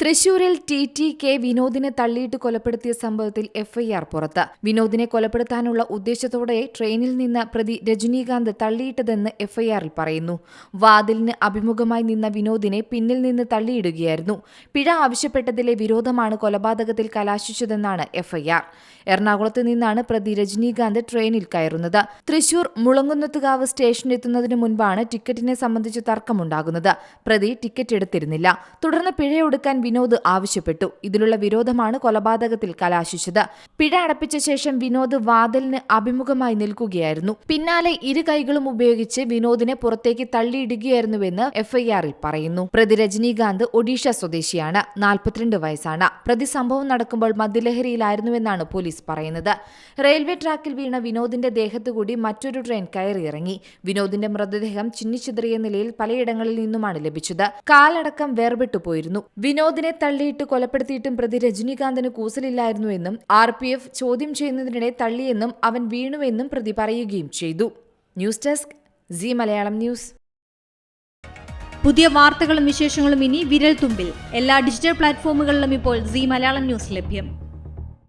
തൃശൂരിൽ T T K വിനോദിനെ തള്ളിയിട്ട് കൊലപ്പെടുത്തിയ സംഭവത്തിൽ എഫ്ഐആർ പുറത്ത്. വിനോദിനെ കൊലപ്പെടുത്താനുള്ള ഉദ്ദേശത്തോടെ ട്രെയിനിൽ നിന്ന് പ്രതി രജനീകാന്ത് തള്ളിയിട്ടതെന്ന് എഫ്ഐആറിൽ പറയുന്നു. വാതിലിന് അഭിമുഖമായി നിന്ന വിനോദിനെ പിന്നിൽ നിന്ന് തള്ളിയിടുകയായിരുന്നു. പിഴ ആവശ്യപ്പെട്ടതിലെ വിരോധമാണ് കൊലപാതകത്തിൽ കലാശിച്ചതെന്നാണ് എഫ്ഐആർ. എറണാകുളത്ത് നിന്നാണ് പ്രതി രജനീകാന്ത് ട്രെയിനിൽ കയറുന്നത്. തൃശൂർ മുളങ്കുന്നത്തുകാവ് സ്റ്റേഷനിലെത്തുന്നതിന് മുൻപാണ് ടിക്കറ്റിനെ സംബന്ധിച്ച് തർക്കമുണ്ടാകുന്നത്. പ്രതി ടിക്കറ്റ് എടുത്തിരുന്നില്ല. തുടർന്ന് പിഴയൊടുക്കാൻ വിനോദ് ആവശ്യപ്പെട്ടു. ഇതിലുള്ള വിരോധമാണ് കൊലപാതകത്തിൽ കലാശിച്ചത്. പിഴ അടപ്പിച്ച ശേഷം വിനോദ് വാതിലിന് അഭിമുഖമായി നിൽക്കുകയായിരുന്നു. പിന്നാലെ ഇരു കൈകളും ഉപയോഗിച്ച് വിനോദിനെ പുറത്തേക്ക് തള്ളിയിടുകയായിരുന്നുവെന്ന് എഫ്ഐആറിൽ പറയുന്നു. പ്രതി രജനീകാന്ത് ഒഡീഷ സ്വദേശിയാണ്. നാൽപ്പത്തിരണ്ട് വയസ്സാണ്. പ്രതി സംഭവം നടക്കുമ്പോൾ മദ്യലഹരിയിലായിരുന്നുവെന്നാണ് പോലീസ് പറയുന്നത്. റെയിൽവേ ട്രാക്കിൽ വീണ വിനോദിന്റെ ദേഹത്തുകൂടി മറ്റൊരു ട്രെയിൻ കയറിയിറങ്ങി. വിനോദിന്റെ മൃതദേഹം ചിന്നിച്ചിതറിയ നിലയിൽ പലയിടങ്ങളിൽ നിന്നുമാണ് ലഭിച്ചത്. കാലടക്കം വേർപെട്ടു പോയിരുന്നു വിനോദിനെ തള്ളിയിട്ട് കൊലപ്പെടുത്തിയിട്ടും പ്രതി രജനീകാന്തിന് കൂസലില്ലായിരുന്നുവെന്നും ആർ പി എഫ് ചോദ്യം ചെയ്യുന്നതിനിടെ തള്ളിയെന്നും അവൻ വീണുവെന്നും പ്രതി പറയുകയും ചെയ്തു. News desk C Malayalam news. പുതിയ വാർത്തകളും വിശേഷങ്ങളും ഇനി വിരൽ തുമ്പിൽ എല്ലാ ഡിജിറ്റൽ പ്ലാറ്റ്ഫോമുകളിലും ഇപ്പോൾ സി മലയാളം ന്യൂസ് ലഭ്യം.